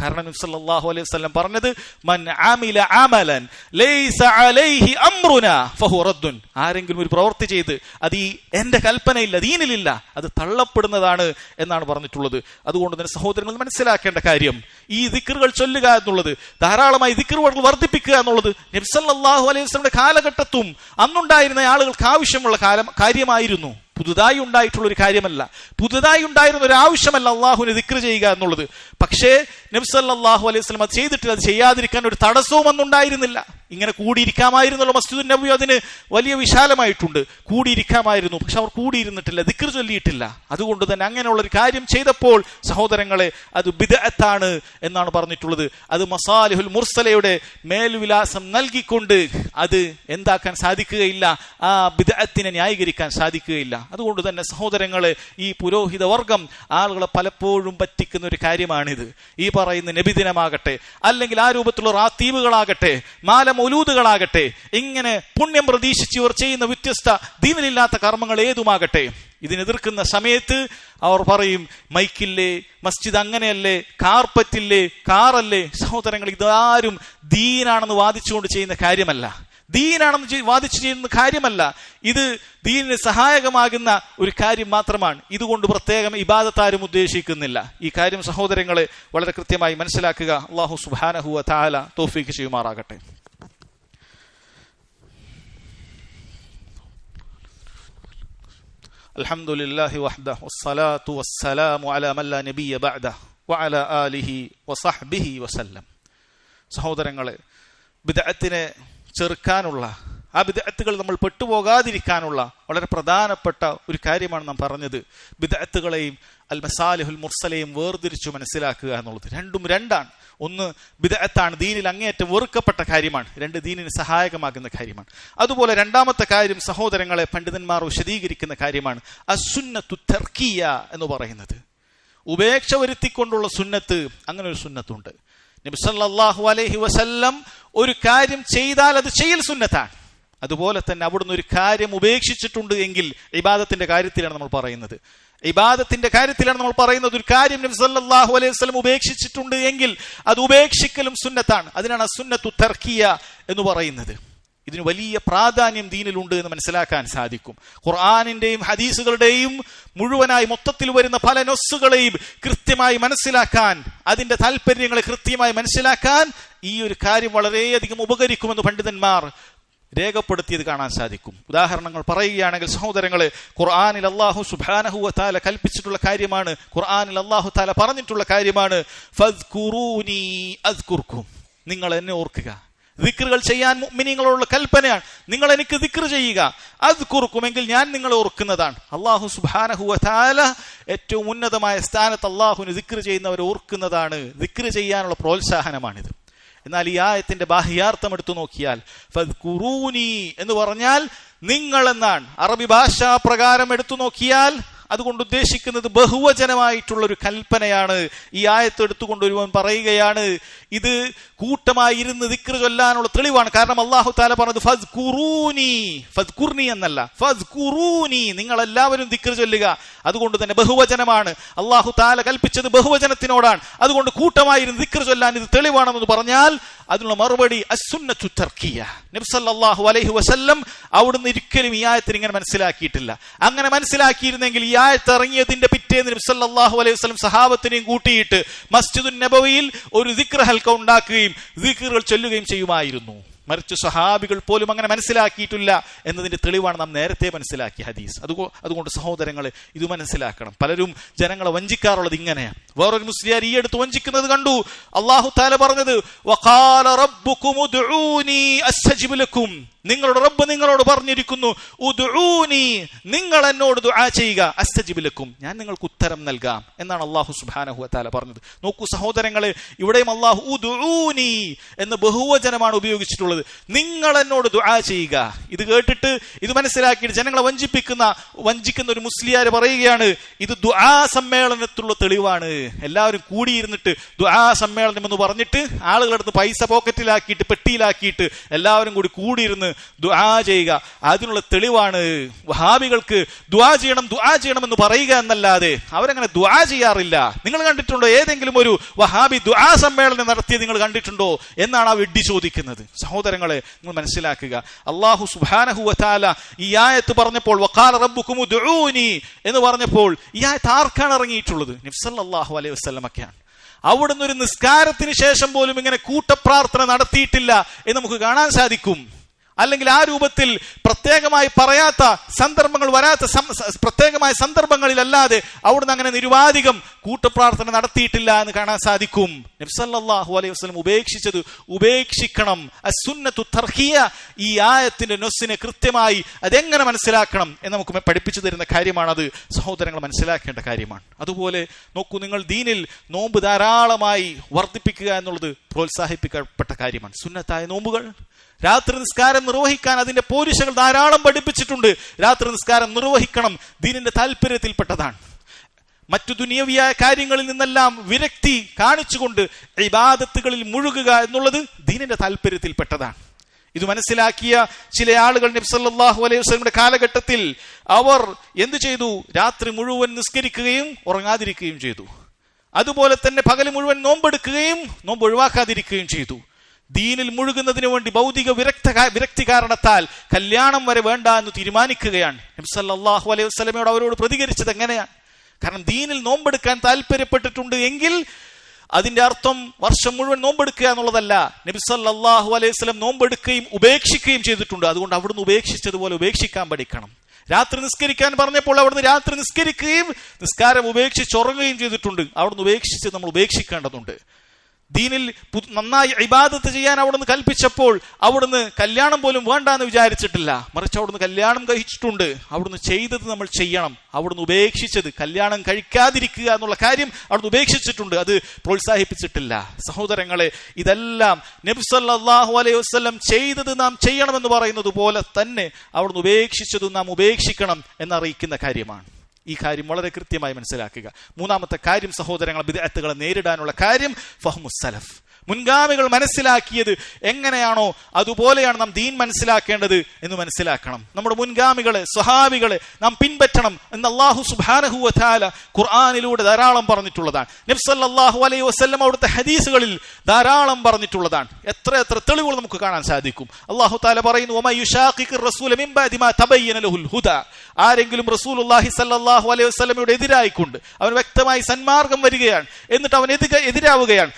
കാരണം നബി സല്ലല്ലാഹു അലൈഹി വസ്ലം പറഞ്ഞത് മൻ ആമില ആമലൻ ലൈസ അലൈഹി അമ്രുന ഫഹു റദ്ദുൻ. ആരെങ്കിലും ഒരു പ്രവൃത്തി ചെയ്ത് അത് ഈ എന്റെ കൽപ്പനയില്ല ദീനിലില്ല അത് തള്ളപ്പെടുന്നതാണ് എന്നാണ് പറഞ്ഞിട്ടുള്ളത്. അതുകൊണ്ട് തന്നെ സഹോദരങ്ങൾ മനസ്സിലാക്കേണ്ട കാര്യം ഈ ദിക്റുകൾ ചൊല്ലുക എന്നുള്ളത് ധാരാളമായി ദിക്റുകൾ വർദ്ധിപ്പിക്കുക എന്നുള്ളത് നബി സല്ലല്ലാഹു അലൈഹി വസ്ലമിന്റെ കാലഘട്ടത്തും അന്നുണ്ടായിരുന്ന ആളുകൾക്ക് ആവശ്യമുള്ള കാലം കാര്യമായിരുന്നു. പുതുതായി ഉണ്ടായിട്ടുള്ള ഒരു കാര്യമല്ല. പുതുതായി ഉണ്ടായിരുന്ന ഒരു ആവശ്യമല്ല അള്ളാഹുവിനെ ദിക്ർ ചെയ്യുക എന്നുള്ളത്. പക്ഷേ നബ്സല്ലാഹു അലൈഹി സ്വലം അത് ചെയ്തിട്ടില്ല അത് ചെയ്യാതിരിക്കാൻ ഒരു തടസ്സവും അന്നുണ്ടായിരുന്നില്ല. ഇങ്ങനെ കൂടിയിരിക്കാമായിരുന്നുള്ള മസ്ജിദ് നബി അതിന് വലിയ വിശാലമായിട്ടുണ്ട്. കൂടിയിരിക്കാമായിരുന്നു പക്ഷെ അവർ കൂടിയിരുന്നിട്ടില്ല ദിക്ർ ചൊല്ലിയിട്ടില്ല. അതുകൊണ്ട് തന്നെ അങ്ങനെയുള്ള ഒരു കാര്യം ചെയ്തപ്പോൾ സഹോദരങ്ങളെ അത് ബിദഅത്താണ് എന്നാണ് പറഞ്ഞിട്ടുള്ളത്. അത് മസാലിഹുൽ മുർസലയുടെ മേൽവിലാസം നൽകിക്കൊണ്ട് അത് എന്താക്കാൻ സാധിക്കുകയില്ല ആ ബിദഅത്തിനെ ന്യായീകരിക്കാൻ സാധിക്കുകയില്ല. അതുകൊണ്ട് തന്നെ സഹോദരങ്ങളെ ഈ പുരോഹിത വർഗം ആളുകളെ പലപ്പോഴും പറ്റിക്കുന്ന ഒരു കാര്യമാണിത്. ഈ പറയുന്ന നബിദിനമാകട്ടെ അല്ലെങ്കിൽ ആ രൂപത്തിലുള്ള റാത്തീവുകളാകട്ടെ മാലമൊലൂതുകളാകട്ടെ ഇങ്ങനെ പുണ്യം പ്രതീക്ഷിച്ച് ഇവർ ചെയ്യുന്ന വ്യത്യസ്ത ദീനിലില്ലാത്ത കർമ്മങ്ങൾ ഏതുമാകട്ടെ ഇതിനെതിർക്കുന്ന സമയത്ത് അവർ പറയും മൈക്കില്ലേ മസ്ജിദ് അങ്ങനെയല്ലേ കാർപ്പറ്റില്ലേ കാറല്ലേ? സഹോദരങ്ങൾ ഇതാരും ദീനാണെന്ന് വാദിച്ചുകൊണ്ട് ചെയ്യുന്ന കാര്യമല്ല. ദീനാണെന്ന് ചെയ്- വാദിച്ചു ചെയ്യുന്ന കാര്യമല്ല ഇത് ദീനിന് സഹായകമാകുന്ന ഒരു കാര്യം മാത്രമാണ് ഇതുകൊണ്ട് പ്രത്യേകം ഇബാദത്താരും ഉദ്ദേശിക്കുന്നില്ല ഈ കാര്യം സഹോദരങ്ങളെ വളരെ കൃത്യമായി മനസ്സിലാക്കുക അള്ളാഹു സുബാനഹുവ താല തോഫീക്ക് ചെയ്യുമാറാകട്ടെ الحمد لله وحده والصلاة والسلام على من لا نبي بعده وعلى آله وصحبه وسلم സഹോദരങ്ങളെ ബിദഅത്തിനെ ചെറുക്കാനുള്ള ആ വിദഗ്ധത്തുകൾ നമ്മൾ പെട്ടുപോകാതിരിക്കാനുള്ള വളരെ പ്രധാനപ്പെട്ട ഒരു കാര്യമാണ് നാം പറഞ്ഞത്. വിദഗ്ധത്തുകളെയും അൽ മസാലിഹുൽ മുർസലയും വേർതിരിച്ചു മനസ്സിലാക്കുക എന്നുള്ളത് രണ്ടും രണ്ടാണ്. ഒന്ന് വിദഗ്ധത്താണ് ദീനിൽ അങ്ങേയറ്റം വെറുക്കപ്പെട്ട കാര്യമാണ്. രണ്ട് ദീനിന് സഹായകമാകുന്ന കാര്യമാണ്. അതുപോലെ രണ്ടാമത്തെ കാര്യം സഹോദരങ്ങളെ പണ്ഡിതന്മാർ വിശദീകരിക്കുന്ന കാര്യമാണ്. അസുന്നത്തു തർക്കിയ എന്ന് പറയുന്നത്. ഉപേക്ഷ വരുത്തിക്കൊണ്ടുള്ള സുന്നത്ത് അങ്ങനെ ഒരു സുന്നത്തുണ്ട്. നബി സല്ലല്ലാഹു അലൈഹി വസല്ലം ഒരു കാര്യം ചെയ്താൽ അത് ചെയ്യൽ സുന്നത്താണ്. അതുപോലെ തന്നെ അവിടുന്ന് ഒരു കാര്യം ഉപേക്ഷിച്ചിട്ടുണ്ട് എങ്കിൽ ഇബാദത്തിന്റെ കാര്യത്തിലാണ് നമ്മൾ പറയുന്നത്. ഇബാദത്തിന്റെ കാര്യത്തിലാണ് നമ്മൾ പറയുന്നത് ഒരു കാര്യം നബി സല്ലല്ലാഹു അലൈഹി വസല്ലം ഉപേക്ഷിച്ചിട്ടുണ്ട് എങ്കിൽ അത് ഉപേക്ഷിക്കലും സുന്നത്താണ്. അതിനാണ് സുന്നത്തു തർക്കിയ എന്ന് പറയുന്നത്. ഇതിന് വലിയ പ്രാധാന്യം ദീനിലുണ്ട് എന്ന് മനസ്സിലാക്കാൻ സാധിക്കും. ഖുർആാനിന്റെയും ഹദീസുകളുടെയും മുഴുവനായി മൊത്തത്തിൽ വരുന്ന പല നൊസ്സുകളെയും കൃത്യമായി മനസ്സിലാക്കാൻ അതിന്റെ താല്പര്യങ്ങളെ കൃത്യമായി മനസ്സിലാക്കാൻ ഈ ഒരു കാര്യം വളരെയധികം ഉപകരിക്കുമെന്ന് പണ്ഡിതന്മാർ രേഖപ്പെടുത്തിയത് കാണാൻ സാധിക്കും. ഉദാഹരണങ്ങൾ പറയുകയാണെങ്കിൽ സഹോദരങ്ങളെ ഖുർആാനിൽ അള്ളാഹു സുബാനഹുവ താല കൽപ്പിച്ചിട്ടുള്ള കാര്യമാണ് ഖുർആാനിൽ അള്ളാഹു താല പറഞ്ഞിട്ടുള്ള കാര്യമാണ് നിങ്ങൾ എന്നെ ഓർക്കുക. ദിക്റുകൾ ചെയ്യാൻ മിനിങ്ങളോടുള്ള കൽപ്പനയാണ്. നിങ്ങൾ എനിക്ക് ദിക്ർ ചെയ്യുക. അത് കുറുക്കുമെങ്കിൽ ഞാൻ നിങ്ങളെ ഓർക്കുന്നതാണ്. അള്ളാഹു സുബാനഹുല ഏറ്റവും ഉന്നതമായ സ്ഥാനത്ത് അള്ളാഹുവിന് ദിക്ർ ചെയ്യുന്നവരെ ഓർക്കുന്നതാണ്. ദിക്ർ ചെയ്യാനുള്ള പ്രോത്സാഹനമാണിത്. എന്നാൽ ഈ ആയത്തിന്റെ ബാഹ്യാർത്ഥം എടുത്തു നോക്കിയാൽ എന്ന് പറഞ്ഞാൽ നിങ്ങൾ എന്നാണ് അറബി ഭാഷാ പ്രകാരം എടുത്തു നോക്കിയാൽ അതുകൊണ്ട് ഉദ്ദേശിക്കുന്നത് ബഹുവചനമായിട്ടുള്ള ഒരു കൽപ്പനയാണ്. ഈ ആയത്ത് എടുത്തുകൊണ്ട് ഒരുവൻ പറയുകയാണ് ഇത് കൂട്ടമായി ഇരുന്ന് ദിക്ർ ചൊല്ലാനുള്ള തെളിവാണ്. കാരണം അള്ളാഹു താല പറഞ്ഞത് ഫസ് കുറൂനി ഫസ് കുർണി എന്നല്ല ഫസ് കുറൂനി നിങ്ങൾ എല്ലാവരും ദിക്ർ ചൊല്ലുക. അതുകൊണ്ട് തന്നെ ബഹുവചനമാണ്. അള്ളാഹു താല കൽപ്പിച്ചത് ബഹുവചനത്തിനോടാണ്. അതുകൊണ്ട് കൂട്ടമായി ഇരുന്ന് ദിക്ർ ചൊല്ലാൻ ഇത് തെളിവാണെന്ന് പറഞ്ഞാൽ അതിനുള്ള മറുപടി അസുന്നത്തു തർക്കിയ നബ്സല്ലാഹു അലൈഹി വസല്ലം അവിടുന്ന് ഒരിക്കലും ഈ ആയത്തിന് ഇങ്ങനെ മനസ്സിലാക്കിയിട്ടില്ല. അങ്ങനെ മനസ്സിലാക്കിയിരുന്നെങ്കിൽ ഈ ആയത്ത് ഇറങ്ങിയതിന്റെ പിറ്റേന്ന് നബ്സല്ലാഹു അലൈഹി വസ്ലം സഹാബത്തിനെയും കൂട്ടിയിട്ട് മസ്ജിദുൻ നബവിയിൽ ഒരു ദിക്ര ഹൽക്ക ഉണ്ടാക്കുകയും ദിക്റുകൾ ചൊല്ലുകയും ചെയ്യുമായിരുന്നു. മറിച്ച് സഹാബികൾ പോലും അങ്ങനെ മനസ്സിലാക്കിയിട്ടില്ല എന്നതിന്റെ തെളിവാണ് നാം നേരത്തെ മനസ്സിലാക്കിയ ഹദീസ്. അത് അതുകൊണ്ട് സഹോദരങ്ങൾ ഇത് മനസ്സിലാക്കണം. പലരും ജനങ്ങളെ വഞ്ചിക്കാറുള്ളത് ഇങ്ങനെയാണ് വേറൊരു മുസ്ലിയാർ ഈ അടുത്ത് വഞ്ചിക്കുന്നത് കണ്ടു. അള്ളാഹു താല പറഞ്ഞത് നിങ്ങളുടെ റബ്ബ് നിങ്ങളോട് പറഞ്ഞിരിക്കുന്നു നിങ്ങൾ എന്നോട് ദുആ ചെയ്യുക അസ്തജിബിലക്കും ഞാൻ നിങ്ങൾക്ക് ഉത്തരം നൽകാം എന്നാണ് അള്ളാഹു സുബാനഹു താല പറഞ്ഞത്. നോക്കൂ സഹോദരങ്ങളെ ഇവിടെയും അള്ളാഹു എന്ന് ബഹുവചനമാണ് ഉപയോഗിച്ചിട്ടുള്ളത്. നിങ്ങൾ എന്നോട് ദുആ ചെയ്യുക. ഇത് കേട്ടിട്ട് ഇത് മനസ്സിലാക്കിയിട്ട് ജനങ്ങളെ വഞ്ചിപ്പിക്കുന്ന വഞ്ചിക്കുന്ന ഒരു മുസ്ലിയാർ പറയുകയാണ് ഇത് ദുആ സമ്മേളനത്തിലുള്ള തെളിവാണ്. എല്ലാവരും കൂടിയിരുന്നിട്ട് ദുആ സമ്മേളനം എന്ന് പറഞ്ഞിട്ട് ആളുകളെടുത്ത് പൈസ പോക്കറ്റിലാക്കിയിട്ട് പെട്ടിയിലാക്കിയിട്ട് എല്ലാവരും കൂടി കൂടിയിരുന്ന് ദുആ ചെയ്യുക. അതിനുള്ള തെളിവാണ്. വഹാബികൾക്ക് ദുആ ചെയ്യണം ദുആ ചെയ്യണം എന്ന് പറയുക എന്നല്ലാതെ അവരങ്ങനെ ദുആ ചെയ്യാറില്ല. നിങ്ങൾ കണ്ടിട്ടുണ്ടോ ഏതെങ്കിലും ഒരു വഹാബി ദുആ സമ്മേളനം നടത്തി നിങ്ങൾ കണ്ടിട്ടുണ്ടോ എന്നാണ് ആ വെഡ്ഡി ചോദിക്കുന്നത്. സഹോദരങ്ങളെ നിങ്ങൾ മനസ്സിലാക്കുക. അള്ളാഹു സുബ്ഹാനഹു വാല ഈ ആയത്ത് പറഞ്ഞപ്പോൾ വഖാല റബ്ബുക്കും ഉദ്ഊനി എന്ന് പറഞ്ഞപ്പോൾ ഈ ആയത്ത് ആർക്കാണ് ഇറങ്ങിയിട്ടുള്ളത്? അള്ളാഹു അലൈഹി വസ്ലമൊക്കെയാണ് അവിടുന്ന് ഒരു നിസ്കാരത്തിന് ശേഷം പോലും ഇങ്ങനെ കൂട്ടപ്രാർത്ഥന നടത്തിയിട്ടില്ല എന്ന് നമുക്ക് കാണാൻ സാധിക്കും. അല്ലെങ്കിൽ ആ രൂപത്തിൽ പ്രത്യേകമായി പറയാത്ത സന്ദർഭങ്ങൾ വരാത്ത പ്രത്യേകമായ സന്ദർഭങ്ങളിലല്ലാതെ അവിടുന്ന് അങ്ങനെ നിരുവാധികം കൂട്ടപ്രാർത്ഥന നടത്തിയിട്ടില്ല എന്ന് കാണാൻ സാധിക്കും. നബ്സല്ലാഹു അലൈഹി വസ്ലം ഉപേക്ഷിച്ചത് ഉപേക്ഷിക്കണം. ഈ ആയത്തിന്റെ നൊസ്സിനെ കൃത്യമായി അതെങ്ങനെ മനസ്സിലാക്കണം എന്ന് നമുക്ക് പഠിപ്പിച്ചു തരുന്ന കാര്യമാണത്. സഹോദരങ്ങൾ മനസ്സിലാക്കേണ്ട കാര്യമാണ്. അതുപോലെ നോക്കൂ നിങ്ങൾ ദീനിൽ നോമ്പ് ധാരാളമായി വർദ്ധിപ്പിക്കുക എന്നുള്ളത് പ്രോത്സാഹിപ്പിക്കപ്പെട്ട കാര്യമാണ്. സുന്നത്തായ നോമ്പുകൾ രാത്രി നിസ്കാരം നിർവഹിക്കാൻ അതിന്റെ പോലീസുകൾ ധാരാളം പഠിപ്പിച്ചിട്ടുണ്ട്. രാത്രി നിസ്കാരം നിർവഹിക്കണം. ദീനിന്റെ താല്പര്യത്തിൽപ്പെട്ടതാണ് മറ്റു ദുനിയവിയായ കാര്യങ്ങളിൽ നിന്നെല്ലാം വിരക്തി കാണിച്ചുകൊണ്ട് ഇബാദത്തുകളിൽ മുഴുകുക എന്നുള്ളത് ദീനിന്റെ താല്പര്യത്തിൽപ്പെട്ടതാണ് ഇത് മനസ്സിലാക്കിയ ചില ആളുകൾ നബ്സല്ലാഹു അലൈഹി വസ്ലമിന്റെ കാലഘട്ടത്തിൽ അവർ എന്തു ചെയ്തു? രാത്രി മുഴുവൻ നിസ്കരിക്കുകയും ഉറങ്ങാതിരിക്കുകയും ചെയ്തു. അതുപോലെ തന്നെ പകൽ മുഴുവൻ നോമ്പെടുക്കുകയും നോമ്പ് ഒഴിവാക്കാതിരിക്കുകയും ചെയ്തു. ദീനിൽ മുഴുകുന്നതിന് വേണ്ടി ഭൗതിക വിരക്ത വിരക്തി കാരണത്താൽ കല്യാണം വരെ വേണ്ട എന്ന് തീരുമാനിക്കുകയാണ്. നബ്സല്ലാഹു അലൈഹി വസ്ലമയോട് അവരോട് പ്രതികരിച്ചത് എങ്ങനെയാണ്? കാരണം ദീനിൽ നോമ്പെടുക്കാൻ താല്പര്യപ്പെട്ടിട്ടുണ്ട് എങ്കിൽ അതിന്റെ അർത്ഥം വർഷം മുഴുവൻ നോമ്പെടുക്കുക എന്നുള്ളതല്ല. നബിസല്ലാഹു അലൈഹി വസല്ലം നോമ്പെടുക്കുകയും ഉപേക്ഷിക്കുകയും ചെയ്തിട്ടുണ്ട്. അതുകൊണ്ട് അവിടുന്ന് ഉപേക്ഷിച്ചതുപോലെ ഉപേക്ഷിക്കാൻ പഠിക്കണം. രാത്രി നിസ്കരിക്കാൻ പറഞ്ഞപ്പോൾ അവിടുന്ന് രാത്രി നിസ്കരിക്കുകയും നിസ്കാരം ഉപേക്ഷിച്ച് ഉറങ്ങുകയും ചെയ്തിട്ടുണ്ട്. അവിടുന്ന് ഉപേക്ഷിച്ച് നമ്മൾ ഉപേക്ഷിക്കേണ്ടതുണ്ട്. ദീനിൽ നന്നായി ഇബാദത്ത് ചെയ്യാൻ അവിടുന്ന് കൽപ്പിച്ചപ്പോൾ അവിടുന്ന് കല്യാണം പോലും വേണ്ട എന്ന് വിചാരിച്ചിട്ടില്ല. മറിച്ച് അവിടുന്ന് കല്യാണം കഴിച്ചിട്ടുണ്ട്. അവിടുന്ന് ചെയ്തത് നമ്മൾ ചെയ്യണം. അവിടുന്ന് ഉപേക്ഷിച്ചത് കല്യാണം കഴിക്കാതിരിക്കുക എന്നുള്ള കാര്യം അവിടുന്ന് ഉപേക്ഷിച്ചിട്ടുണ്ട്. അത് പ്രോത്സാഹിപ്പിച്ചിട്ടില്ല. സഹോദരങ്ങളെ ഇതെല്ലാം നബ്സല്ലാഹു അലൈഹി വസല്ലം ചെയ്തത് നാം ചെയ്യണമെന്ന് പറയുന്നത് പോലെ തന്നെ അവിടുന്ന് ഉപേക്ഷിച്ചത് നാം ഉപേക്ഷിക്കണം എന്നറിയിക്കുന്ന കാര്യമാണ്. ഈ കാര്യം വളരെ കൃത്യമായി മനസ്സിലാക്കുക. മൂന്നാമത്തെ കാര്യം സഹോദരങ്ങൾ വിദഗ്ധകളെ നേരിടാനുള്ള കാര്യം ഫഹ്മുസലഫ് മുൻഗാമികൾ മനസ്സിലാക്കിയത് എങ്ങനെയാണോ അതുപോലെയാണ് നാം ദീൻ മനസ്സിലാക്കേണ്ടത് എന്ന് മനസ്സിലാക്കണം. നമ്മുടെ മുൻഗാമികളെ സ്വഹാബികളെ നാം പിൻപറ്റണം എന്ന് അള്ളാഹു സുബാനഹുല ഖുർആാനിലൂടെ ധാരാളം പറഞ്ഞിട്ടുള്ളതാണ്. നബ്സല്ലാഹു അലൈഹി വസ്ല്ലം അവിടുത്തെ ഹദീസുകളിൽ ധാരാളം പറഞ്ഞിട്ടുള്ളതാണ്. എത്ര എത്ര തെളിവുകൾ നമുക്ക് കാണാൻ സാധിക്കും. അള്ളാഹു താല പറയുന്നു. ആരെങ്കിലും റസൂലുള്ളാഹി സല്ലല്ലാഹു അലൈഹി വസല്ലമയുടെ എതിരായിക്കൊണ്ട് അവൻ വ്യക്തമായി സന്മാർഗം വരികയാണ് എന്നിട്ട് അവൻ എതിരാവുകയാണ്.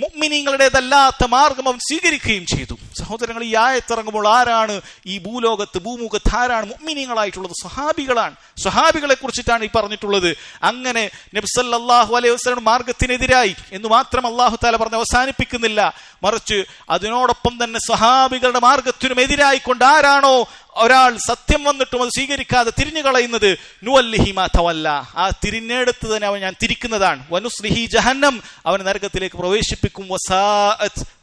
മുഅ്മിനീങ്ങളുടേതല്ലാത്ത മാർഗം അവൻ സ്വീകരിക്കുകയും ചെയ്തു. സഹോദരങ്ങൾ ഈ ആയത്തിറങ്ങുമ്പോൾ ആരാണ് ഈ ഭൂലോകത്ത് ഭൂമുഖത്ത് ആരാണ് മുമ്മിനികളായിട്ടുള്ളത് സ്വഹാബികളാണ്. സ്വഹാബികളെ കുറിച്ചിട്ടാണ് ഈ പറഞ്ഞിട്ടുള്ളത്. അങ്ങനെ നബ്സല്ലാഹു അലൈഹി വസ്ലം മാർഗത്തിനെതിരായി എന്ന് മാത്രം അള്ളാഹു താല പറഞ്ഞ് അവസാനിപ്പിക്കുന്നില്ല. മറിച്ച് അതിനോടൊപ്പം തന്നെ സ്വഹാബികളുടെ മാർഗത്തിനും എതിരായിക്കൊണ്ട് ആരാണോ ഒരാൾ സത്യം വന്നിട്ടും അത് സ്വീകരിക്കാതെ തിരിഞ്ഞു കളയുന്നത്? നുവല്ലിഹിമാവല്ല ആ തിരിഞ്ഞെടുത്ത് തന്നെ അവൻ ഞാൻ തിരിക്കുന്നതാണ്. വനുസ്ലിഹി ജഹന്നം അവൻ നരകത്തിലേക്ക് പ്രവേശിപ്പിക്കും.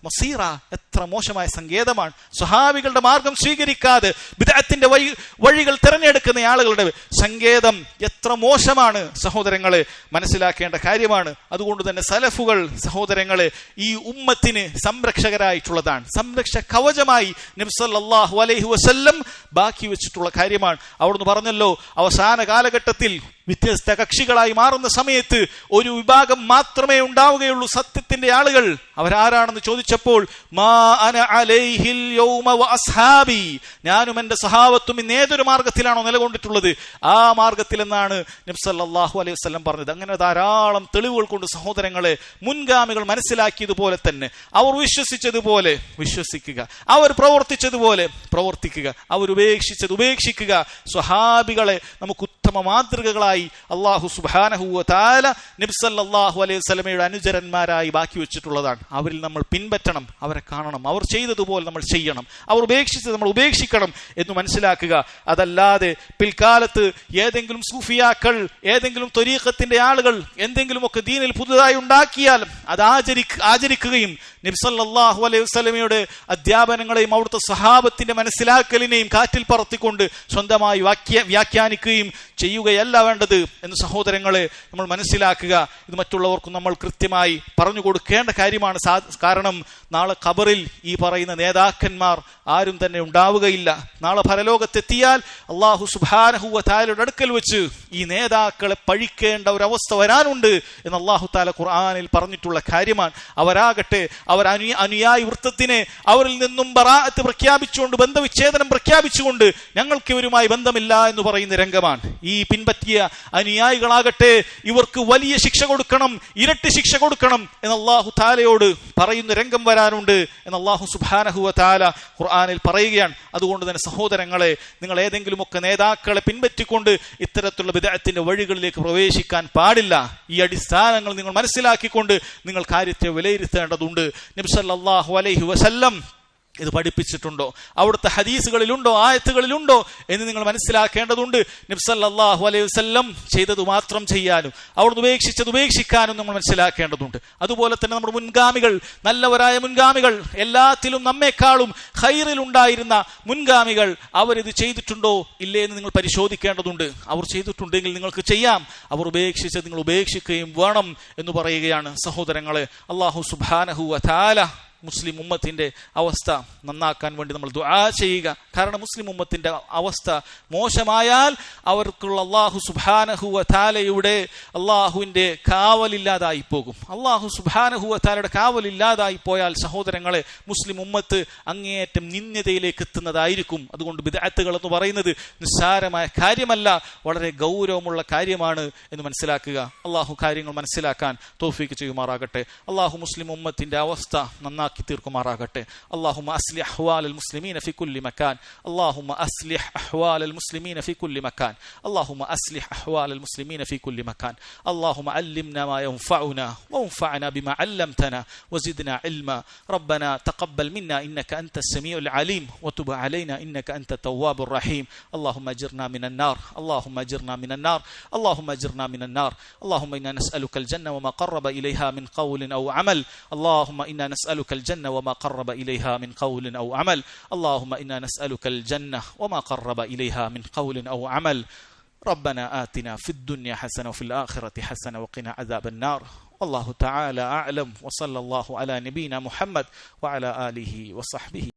മസീറ. എത്ര മോശമായ സങ്കേതമാണ്. സ്വഹാബികളുടെ മാർഗം സ്വീകരിക്കാതെ വിദഗ്ധത്തിന്റെ വഴി വഴികൾ തിരഞ്ഞെടുക്കുന്ന ആളുകളുടെ സങ്കേതം എത്ര മോശമാണ് സഹോദരങ്ങളെ മനസ്സിലാക്കേണ്ട കാര്യമാണ്. അതുകൊണ്ട് തന്നെ സലഫുകൾ സഹോദരങ്ങളെ ഈ ഉമ്മത്തിന് സംരക്ഷകരായിട്ടുള്ളതാണ്. സംരക്ഷ കവചമായി നബ്സല്ലാഹു അലൈഹി വസല്ലം ബാക്കി വെച്ചിട്ടുള്ള കാര്യമാണ്. അവിടുന്ന് പറഞ്ഞല്ലോ അവസാന കാലഘട്ടത്തിൽ വ്യത്യസ്ത കക്ഷികളായി മാറുന്ന സമയത്ത് ഒരു വിഭാഗം മാത്രമേ ഉണ്ടാവുകയുള്ളൂ സത്യത്തിന്റെ ആളുകൾ. അവരാരാണെന്ന് ചോദിച്ചപ്പോൾ മാ അന അലൈഹിൽ അസ്ഹാബി. ഞാനും എന്റെ സഹാവത്തും ഇന്ന് ഏതൊരു മാർഗത്തിലാണോ നിലകൊണ്ടിട്ടുള്ളത്? ആ മാർഗത്തിൽ എന്നാണ് നബ്സല്ലാഹു അലൈഹി വസ്ലം പറഞ്ഞത്. അങ്ങനെ ധാരാളം തെളിവുകൾ കൊണ്ട് സഹോദരങ്ങളെ മുൻഗാമികൾ മനസ്സിലാക്കിയതുപോലെ തന്നെ അവർ വിശ്വസിച്ചതുപോലെ വിശ്വസിക്കുക അവർ പ്രവർത്തിച്ചതുപോലെ പ്രവർത്തിക്കുക അവർ ഉപേക്ഷിച്ചത് ഉപേക്ഷിക്കുക. സ്വഹാബികളെ നമുക്ക് ഉത്തമ മാതൃകകളായി അള്ളാഹു സുബാനഹുവ താല നിബ്സല്ലാഹു അലൈഹി സ്വലമയുടെ അനുചരന്മാരായി ബാക്കി വെച്ചിട്ടുള്ളതാണ്. അവരിൽ നമ്മൾ പിൻപറ്റണം അവരെ കാണണം അവർ ചെയ്തതുപോലെ നമ്മൾ ചെയ്യണം അവർ ഉപേക്ഷിച്ചത് നമ്മൾ ഉപേക്ഷിക്കണം എന്ന് മനസ്സിലാക്കുക. അതല്ലാതെ പിൽക്കാലത്ത് ഏതെങ്കിലും സൂഫിയാക്കൾ ഏതെങ്കിലും തൊരീഖത്തിന്റെ ആളുകൾ എന്തെങ്കിലുമൊക്കെ ദീനിൽ പുതുതായി ഉണ്ടാക്കിയാൽ അത് ആചരി ആചരിക്കുകയും നിബ്സല്ലാഹു അലൈഹി വസ്ലമയുടെ അധ്യാപനങ്ങളെയും അവിടുത്തെ സഹാബത്തിന്റെ മനസ്സിലാക്കലിനെയും കാറ്റിൽ പറത്തിക്കൊണ്ട് സ്വന്തമായി വാക്യ വ്യാഖ്യാനിക്കുകയും ചെയ്യുകയല്ല വേണ്ടത്. എന്ന് സഹോദരങ്ങളെ നമ്മൾ മനസ്സിലാക്കുക. ഇത് മറ്റുള്ളവർക്കും നമ്മൾ കൃത്യമായി പറഞ്ഞു കൊടുക്കേണ്ട കാര്യമാണ്. കാരണം നാളെ ഖബറിൽ ഈ പറയുന്ന നേതാക്കന്മാർ ആരും തന്നെ ഉണ്ടാവുകയില്ല. നാളെ പരലോകത്തെത്തിയാൽ അള്ളാഹു സുബാനഹുവ അടുക്കൽ വെച്ച് ഈ നേതാക്കളെ പഴിക്കേണ്ട ഒരു അവസ്ഥ വരാനുണ്ട് എന്ന് അള്ളാഹു താല ഖുർആാനിൽ പറഞ്ഞിട്ടുള്ള കാര്യമാണ്. അവരാകട്ടെ അവർ അനു അനുയായി വൃത്തത്തിനെ അവരിൽ നിന്നും ബറാഅത്ത് പ്രഖ്യാപിച്ചുകൊണ്ട് ബന്ധവിച്ഛേദനം പ്രഖ്യാപിച്ചുകൊണ്ട് ഞങ്ങൾക്ക് ഇവരുമായി ബന്ധമില്ല എന്ന് പറയുന്ന രംഗമാണ്. ഈ പിൻപറ്റിയ അനുയായികളാകട്ടെ ഇവർക്ക് വലിയ ശിക്ഷ കൊടുക്കണം ഇരട്ടി ശിക്ഷ കൊടുക്കണം എന്ന് അള്ളാഹു താലയോട് പറയുന്ന രംഗം വരാനുണ്ട് എന്ന് അള്ളാഹു സുബാനഹുവ താല ഖുർആാനിൽ പറയുകയാണ്. അതുകൊണ്ട് തന്നെ സഹോദരങ്ങളെ നിങ്ങൾ ഏതെങ്കിലുമൊക്കെ നേതാക്കളെ പിൻപറ്റിക്കൊണ്ട് ഇത്തരത്തിലുള്ള വിദഗ്ധത്തിന്റെ വഴികളിലേക്ക് പ്രവേശിക്കാൻ പാടില്ല. ഈ അടിസ്ഥാനങ്ങൾ നിങ്ങൾ മനസ്സിലാക്കിക്കൊണ്ട് നിങ്ങൾ കാര്യത്തെ വിലയിരുത്തേണ്ടതുണ്ട്. നിബ്സല്ലാഹു അലൈഹി വസല്ലം ഇത് പഠിപ്പിച്ചിട്ടുണ്ടോ? അവിടുത്തെ ഹദീസുകളിലുണ്ടോ? ആയത്തുകളിലുണ്ടോ? എന്ന് നിങ്ങൾ മനസ്സിലാക്കേണ്ടതുണ്ട്. നിബ്സല്ലാഹു അലൈഹി വസ്ല്ലം ചെയ്തത് മാത്രം ചെയ്യാനും അവിടുന്ന് ഉപേക്ഷിച്ചത് ഉപേക്ഷിക്കാനും നമ്മൾ മനസ്സിലാക്കേണ്ടതുണ്ട്. അതുപോലെ തന്നെ നമ്മുടെ മുൻഗാമികൾ നല്ലവരായ മുൻഗാമികൾ എല്ലാത്തിലും നമ്മെക്കാളും ഹൈറിലുണ്ടായിരുന്ന മുൻഗാമികൾ അവരിത് ചെയ്തിട്ടുണ്ടോ? ഇല്ലേ എന്ന് നിങ്ങൾ പരിശോധിക്കേണ്ടതുണ്ട്. അവർ ചെയ്തിട്ടുണ്ടെങ്കിൽ നിങ്ങൾക്ക് ചെയ്യാം. അവർ ഉപേക്ഷിച്ചത് നിങ്ങൾ ഉപേക്ഷിക്കുകയും വേണം എന്ന് പറയുകയാണ് സഹോദരങ്ങളെ. അള്ളാഹു സുബാനഹു അതാല മുസ്ലിം ഉമ്മത്തിന്റെ അവസ്ഥ നന്നാക്കാൻ വേണ്ടി നമ്മൾ ദുആ ചെയ്യുക. കാരണം മുസ്ലിം ഉമ്മത്തിന്റെ അവസ്ഥ മോശമായാൽ അവർക്കുള്ള അള്ളാഹു സുബാനഹുവ താലയുടെ അള്ളാഹുവിന്റെ കാവലില്ലാതായി പോകും. അള്ളാഹു സുബാനഹുവ താലയുടെ കാവലില്ലാതായി പോയാൽ സഹോദരങ്ങളെ മുസ്ലിം ഉമ്മത്ത് അങ്ങേയറ്റം നിന്ദ്യതയിലേക്ക് എത്തുന്നതായിരിക്കും. അതുകൊണ്ട് വിദഗ്ധകൾ എന്ന് പറയുന്നത് നിസ്സാരമായ കാര്യമല്ല വളരെ ഗൗരവമുള്ള കാര്യമാണ് എന്ന് മനസ്സിലാക്കുക. അള്ളാഹു കാര്യങ്ങൾ മനസ്സിലാക്കാൻ തോഫീക്ക് ചെയ്യുമാറാകട്ടെ. അള്ളാഹു മുസ്ലിം ഉമ്മത്തിന്റെ അവസ്ഥ നന്നാക്കി ആക്കി തീർക്കുമാറാകട്ടെ اللهم أصلح أحوال المسلمين في كل مكان اللهم أصلح أحوال المسلمين في كل مكان اللهم أصلح أحوال المسلمين في كل مكان اللهم علمنا ما ينفعنا وانفعنا بما علمتنا وزدنا علما ربنا تقبل منا إنك أنت السميع العليم وتب علينا إنك أنت التواب الرحيم اللهم أجرنا من النار اللهم أجرنا من النار اللهم أجرنا من النار اللهم إنا نسألك الجنة وما قرب إليها من قول أو عمل اللهم إنا نسألك الجنة وما قرب إليها من قول أو عمل. اللهم إنا نسألك الجنة وما قرب إليها من قول أو عمل. ربنا آتنا في الدنيا حسنة وفي الآخرة حسنة وقنا عذاب النار. والله تعالى أعلم. وصلى الله على نبينا محمد وعلى آله وصحبه